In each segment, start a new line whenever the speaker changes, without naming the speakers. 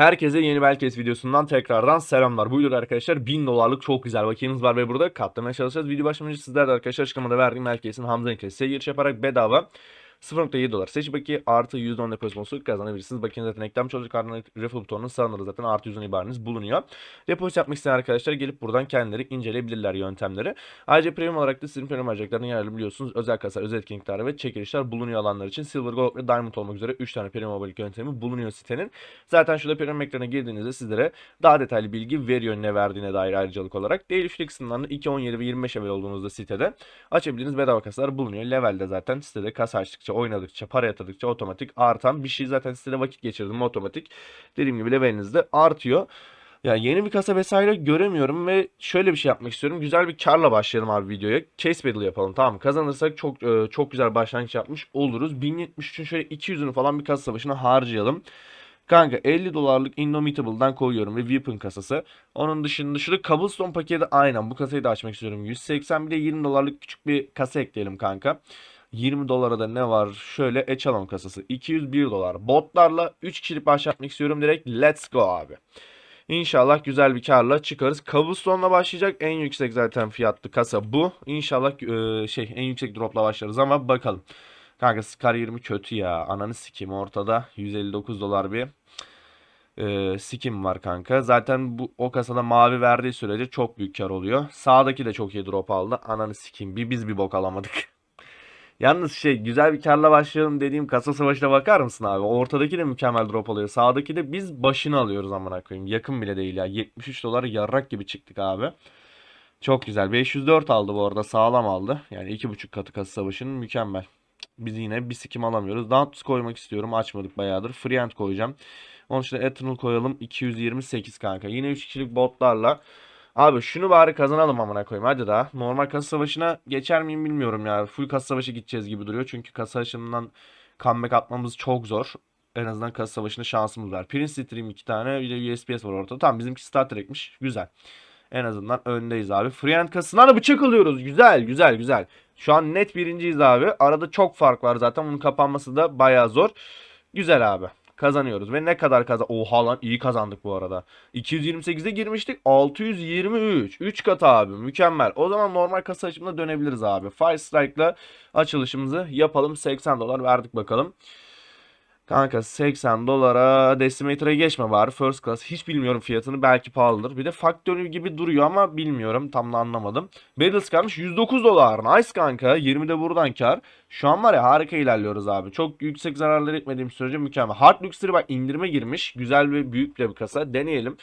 Herkese yeni Belkes videosundan tekrardan selamlar. Bu videoda arkadaşlar 1000 dolarlık çok güzel vakiyemiz var ve burada katlamaya çalışacağız. Video başlamadan sizler de arkadaşlar açıklamada verdiğim Belkes'in Hamza Enkesi giriş yaparak bedava 0.7 dolar seç bakiye artı %10 depozit bonusu kazanabilirsiniz. Bakiyenin zaten eklenmiş olacak ardından raffle butonunun sağında zaten artı %10 ibareniz bulunuyor. Depozit yapmak isteyen arkadaşlar gelip buradan kendileri inceleyebilirler yöntemleri. Ayrıca premium olarak da sizin premium harcayacaklarını yararlı biliyorsunuz. Özel kasa, özel etkinlikler ve çekilişler bulunuyor alanlar için. Silver, Gold ve Diamond olmak üzere 3 tane premium abonelik yöntemi bulunuyor sitenin. Zaten şurada premium ekranına girdiğinizde sizlere daha detaylı bilgi veriyor ne verdiğine dair ayrıcalık olarak. Değil üçlü kısımlarında 2, 17 ve 25 level olduğunuzda sitede açabildiğiniz bedava kasalar bulunuyor. Levelde zaten sitede kasa açtıkça, oynadıkça, para yatırdıkça otomatik artan bir şey. Zaten sitede vakit geçirdim otomatik. Dediğim gibi leveliniz de artıyor. Ya yeni bir kasa vesaire göremiyorum ve şöyle bir şey yapmak istiyorum. Güzel bir karla başlayalım abi videoya. Case battle yapalım tamam? Kazanırsak çok e, çok güzel başlangıç yapmış oluruz. 1073'ün şöyle 200'ünü falan bir kasa savaşına harcayalım. Kanka 50 dolarlık Indomitable'dan koyuyorum ve Weapon kasası. Onun dışında şurada Cobblestone paketi aynen bu kasayı da açmak istiyorum. 180 bir de 20 dolarlık küçük bir kasa ekleyelim kanka. 20 dolara da ne var? Şöyle Echelon kasası. 201 dolar. Botlarla 3 kişilik başlatmak istiyorum direkt. Let's go abi. İnşallah güzel bir karla çıkarız. Cobblestone'la başlayacak. En yüksek zaten fiyatlı kasa bu. İnşallah e, şey en yüksek dropla başlarız ama bakalım. Kanka Scar 20 kötü ya. Ananı sikeyim ortada. 159 dolar bir e, skim var kanka. Zaten bu o kasada mavi verdiği sürece çok büyük kar oluyor. Sağdaki de çok iyi drop aldı. Ananı sikeyim. Bir biz bir bok alamadık. Yalnız şey güzel bir karla başlayalım dediğim kasa savaşına bakar mısın abi? Ortadaki de mükemmel drop alıyor. Sağdaki de biz başını alıyoruz amına koyayım. Yakın bile değil ya. 73 dolar yarrak gibi çıktık abi. Çok güzel. 504 aldı bu arada. Sağlam aldı. Yani 2.5 katı kasa savaşının mükemmel. Biz yine bir sikim alamıyoruz. Dantus koymak istiyorum. Açmadık bayağıdır. Freehand koyacağım. Onun için Eternal koyalım. 228 kanka. Yine 3 kişilik botlarla. Abi şunu bari kazanalım amına koyayım. Hadi daha. Normal kasa savaşına geçer miyim bilmiyorum ya. Full kasa savaşı gideceğiz gibi duruyor. Çünkü kasa savaşından comeback atmamız çok zor. En azından kasa savaşında şansımız var. Prince Stream 2 tane bir de USPS var ortada. Tamam bizimki Star Trek'miş. Güzel. En azından öndeyiz abi. Freehand kasasından da bıçak alıyoruz. Güzel güzel güzel. Şu an net birinciyiz abi. Arada çok fark var zaten. Bunun kapanması da bayağı zor. Güzel abi. Kazanıyoruz. Ve ne kadar kazan... Oha lan iyi kazandık bu arada. 228'e girmiştik. 623. 3 kat abi. Mükemmel. O zaman normal kasa açımına dönebiliriz abi. Fire Strike'la açılışımızı yapalım. 80 dolar verdik bakalım. Kanka 80 dolara Decimator'a geçme bari. First Class hiç bilmiyorum fiyatını. Belki pahalıdır. Bir de Factory gibi duruyor ama bilmiyorum. Tam da anlamadım. Battles kalmış 109 dolar. Nice kanka. 20 de buradan kar. Şu an var ya harika ilerliyoruz abi. Çok yüksek zararlar etmediğim sürece mükemmel. Hard Luxury bak indirime girmiş. Güzel ve büyük bir kasa. Deneyelim.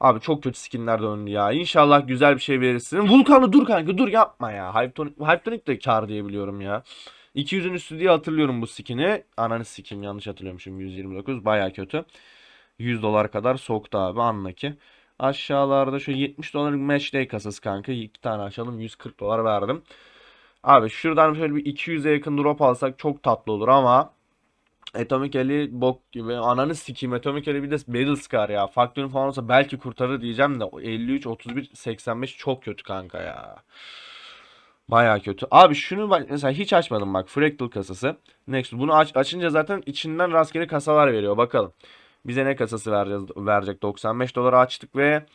Abi çok kötü skinler döndü ya. İnşallah güzel bir şey verirsin. Vulkanlı dur kanka dur yapma ya. Hypetonic, Hypetonic de kar diye biliyorum ya. 200'ün üstü diye hatırlıyorum bu skin'i. Ananı sikim yanlış hatırlıyormuşum 129 baya kötü. 100 dolar kadar soktu abi anla ki. Aşağılarda şu 70 dolarlık match day kasası kanka. iki tane açalım 140 dolar verdim. Abi şuradan şöyle bir 200'e yakın drop alsak çok tatlı olur ama Atomic Eli bok gibi. Ananı sikeyim Atomic Eli bir de Battle Scar ya. Faktörün falan olsa belki kurtarır diyeceğim de 53, 31, 85 çok kötü kanka ya. Baya kötü. Abi şunu bak mesela hiç açmadım bak. Fractal kasası. Next bunu aç, açınca zaten içinden rastgele kasalar veriyor. Bakalım. Bize ne kasası vereceğiz, verecek? 95 dolara açtık ve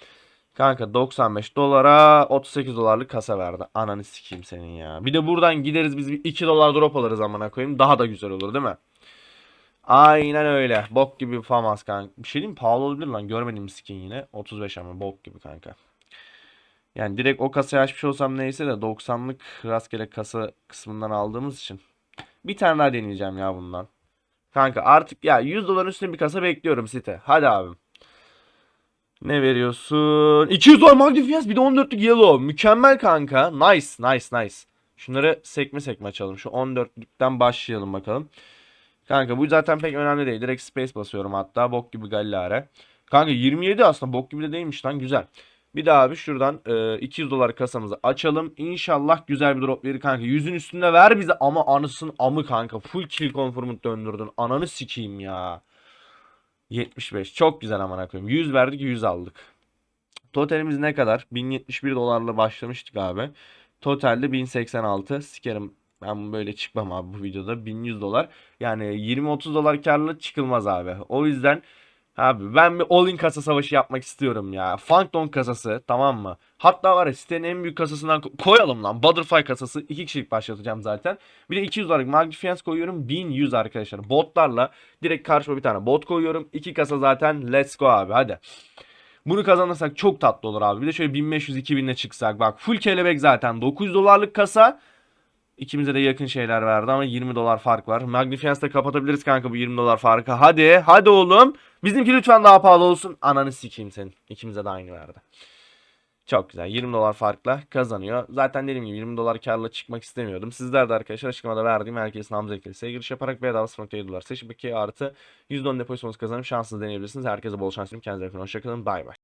kanka 95 dolara 38 dolarlık kasa verdi. Ananı sikeyim senin ya. Bir de buradan gideriz biz bir 2 dolar drop alırız amına koyayım. Daha da güzel olur değil mi? Aynen öyle. Bok gibi famas kanka. Bir şey diyeyim pahalı olabilir lan. Görmediğim skin yine. 35 ama bok gibi kanka. Yani direkt o kasayı açmış olsam neyse de 90'lık rastgele kasa kısmından aldığımız için. Bir tane daha deneyeceğim ya bundan. Kanka artık ya 100 doların üstünde bir kasa bekliyorum site. Hadi abim. Ne veriyorsun? 200 dolar Magnifias bir de 14'lük yellow. Mükemmel kanka. Nice nice nice. Şunları sekme sekme açalım. Şu 14'lükten başlayalım bakalım. Kanka bu zaten pek önemli değil. Direkt space basıyorum hatta. Bok gibi gallare. Kanka 27 aslında bok gibi de değilmiş lan güzel. Bir daha abi şuradan e, 200 dolar kasamızı açalım. İnşallah güzel bir drop verir kanka. Yüzün üstünde ver bize ama anısın amı kanka. Full kill confirm'ı döndürdün. Ananı sikeyim ya. 75. Çok güzel amına koyayım. 100 verdik 100 aldık. Totalimiz ne kadar? 1071 dolarla başlamıştık abi. Totalde 1086. Sikerim ben böyle çıkmam abi bu videoda. 1100 dolar. Yani 20-30 dolar karla çıkılmaz abi. O yüzden Abi ben bir all-in kasa savaşı yapmak istiyorum ya. Funkdon kasası tamam mı? Hatta var ya sitenin en büyük kasasından ko- koyalım lan. Butterfly kasası. iki kişilik başlatacağım zaten. Bir de 200 dolarlık Magnificence koyuyorum. 1100 arkadaşlar. Botlarla direkt karşıma bir tane bot koyuyorum. İki kasa zaten let's go abi hadi. Bunu kazanırsak çok tatlı olur abi. Bir de şöyle 1500-2000'le çıksak. Bak full kelebek zaten. 900 dolarlık kasa. İkimize de yakın şeyler verdi ama 20 dolar fark var. Magnificence'da kapatabiliriz kanka bu 20 dolar farkı. Hadi, hadi oğlum. Bizimki lütfen daha pahalı olsun. Ananı sikeyim senin. İkimize de aynı verdi. Çok güzel. 20 dolar farkla kazanıyor. Zaten dediğim gibi 20 dolar karla çıkmak istemiyordum. Sizler de arkadaşlar açıklamada verdiğim herkesin Hamza eklesiye giriş yaparak bedava 0.7 dolar seçip 2 artı %10 depozitonuzu kazanıp şansınızı deneyebilirsiniz. Herkese bol şans dilerim. Kendinize iyi bakın. Hoşçakalın. Bay bay.